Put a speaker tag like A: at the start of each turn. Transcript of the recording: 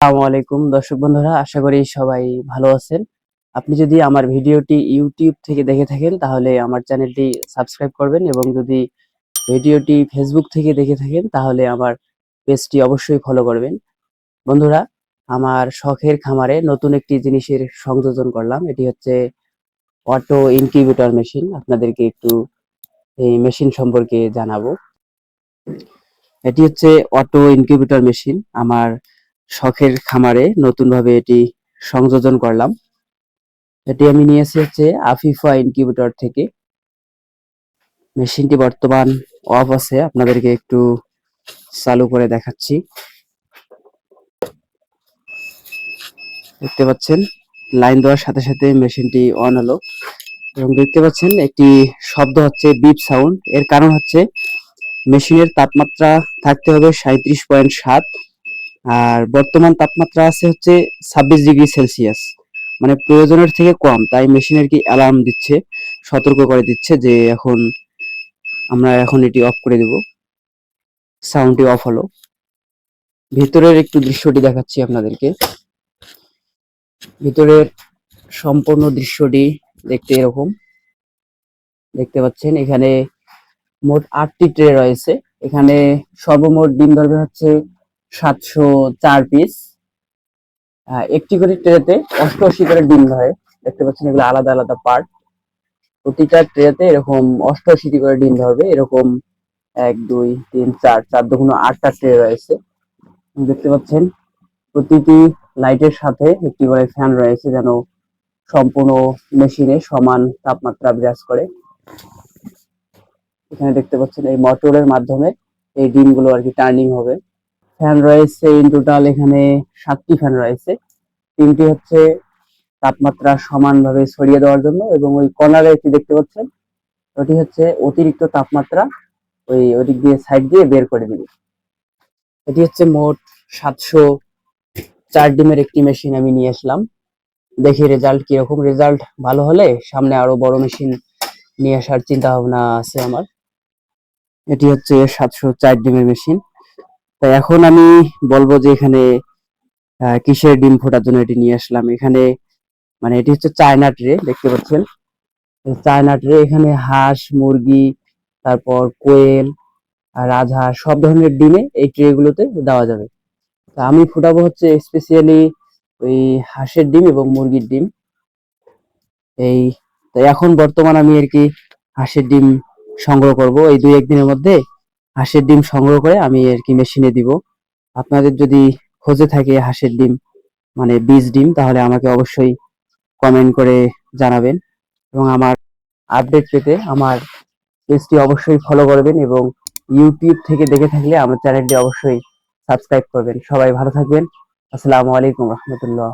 A: আসসালামু আলাইকুম দর্শক বন্ধুরা, আশা করি সবাই ভালো আছেন। আপনি যদি আমার ভিডিওটি ইউটিউব থেকে দেখে থাকেন, তাহলে আমার চ্যানেলটি সাবস্ক্রাইব করবেন এবং যদি ভিডিওটি ফেসবুক থেকে দেখে থাকেন, তাহলে আমার পেজটি অবশ্যই ফলো করবেন। বন্ধুরা, আমার শখের খামারে নতুন একটি জিনিসের সংযোজন করলাম। এটি হচ্ছে অটো ইনকিউবেটর মেশিন। আপনাদেরকে একটু এই মেশিন সম্পর্কে জানাব। এটি হচ্ছে অটো ইনকিউবেটর মেশিন। আমার শখের খামারে নতুনভাবে এটি সংযোজন করলাম। এটি আমি নিয়েছি হচ্ছে আফিফা ইনকিউবেটর থেকে। মেশিনটি বর্তমান অফ আছে, আপনাদেরকে একটু চালু করে দেখাচ্ছি। দেখতে পাচ্ছেন, লাইন দেওয়ার সাথে সাথে মেশিনটি অন হলো। এবং দেখতে পাচ্ছেন, একটি শব্দ হচ্ছে বিপ সাউন্ড। এর কারণ হচ্ছে, মেশিনের তাপমাত্রা থাকতে হবে সাঁত্রিশ পয়েন্ট সাত আর বর্তমান তাপমাত্রা আছে হচ্ছে ছাব্বিশ ডিগ্রি সেলসিয়াস। মানে প্রয়োজনের থেকে কম, তাই মেশিন মেশিনের কি অ্যালার্ম দিচ্ছে, সতর্ক করে দিচ্ছে যে এখন আমরা এখন এটি অফ করে দেব। সাউন্ডটি অফ হলো। ভিতরের একটু দৃশ্যটি দেখাচ্ছি আপনাদেরকে। ভিতরের সম্পূর্ণ দৃশ্যটি দেখতে এরকম। দেখতে পাচ্ছেন, এখানে মোট আটটি ট্রে রয়েছে। এখানে সর্বমোট ডিম ধরবে হচ্ছে সাতশো চার পিস একটি করে ট্রেতে অষ্টআশি করে ডিম ধরে। দেখতে পাচ্ছেন এগুলো আলাদা আলাদা পার্ট প্রতিটা ট্রেতে এরকম অষ্টআশিটি করে ডিম ধরবে। এরকম এক, দুই, তিন, চার চার দুগুণ আটটা ট্রে রয়েছে। দেখতে পাচ্ছেন, প্রতিটি লাইটের সাথে একটি করে ফ্যান রয়েছে যেন সম্পূর্ণ মেশিনে সমান তাপমাত্রা বিরাজ করে। এখানে দেখতে পাচ্ছেন এই মোটরের মাধ্যমে এই ডিমগুলো আর কি টার্নিং হবে। ফ্যান রয়েছে ইন টোটাল এখানে সাতটি ফ্যান রয়েছে। তিনটি হচ্ছে তাপমাত্রা সমানভাবে ছড়িয়ে দেওয়ার জন্য এবং ওই কর্নারে একটি দেখতে পাচ্ছেন, ওটি হচ্ছে অতিরিক্ত তাপমাত্রা ওই ওদিক দিয়ে সাইড দিয়ে বের করে দিবে। এটি হচ্ছে মোট সাতশো চার ডিমের একটি মেশিন আমি নিয়ে আসলাম। দেখি রেজাল্ট কীরকম। রেজাল্ট ভালো হলে সামনে আরও বড় মেশিন নিয়ে আসার চিন্তা ভাবনা আছে আমার। এটি হচ্ছে সাতশো চার ডিমের মেশিন। তাই এখন আমি বলব যে এখানে কিসের ডিম ফোটার জন্য এটি নিয়ে আসলাম। এখানে মানে এটি হচ্ছে চায়না ট্রে, দেখতে পাচ্ছেন? চায়না ট্রে, এখানে হাঁস, মুরগি, তারপর কোয়েল রাজহাঁস, সব ধরনের ডিমে এই ট্রে গুলোতে দেওয়া যাবে। তা আমি ফুটাবো হচ্ছে স্পেশালি ওই হাঁসের ডিম এবং মুরগির ডিম। এই তাই এখন বর্তমান আমি আর কি হাঁসের ডিম সংগ্রহ করব। এই দুই একদিনের মধ্যে হাঁসের ডিম সংগ্রহ করে আমি আর কি মেশিনে দিব। আপনাদের যদি খোঁজে থাকে হাঁসের ডিম মানে বীজ ডিম, তাহলে আমাকে অবশ্যই কমেন্ট করে জানাবেন। এবং আমার আপডেট পেতে আমার পেজটি অবশ্যই ফলো করবেন এবং ইউটিউব থেকে দেখে থাকলে আমার চ্যানেলটি অবশ্যই সাবস্ক্রাইব করবেন। সবাই ভালো থাকবেন। আসসালামু আলাইকুম রহমতুল্লাহ।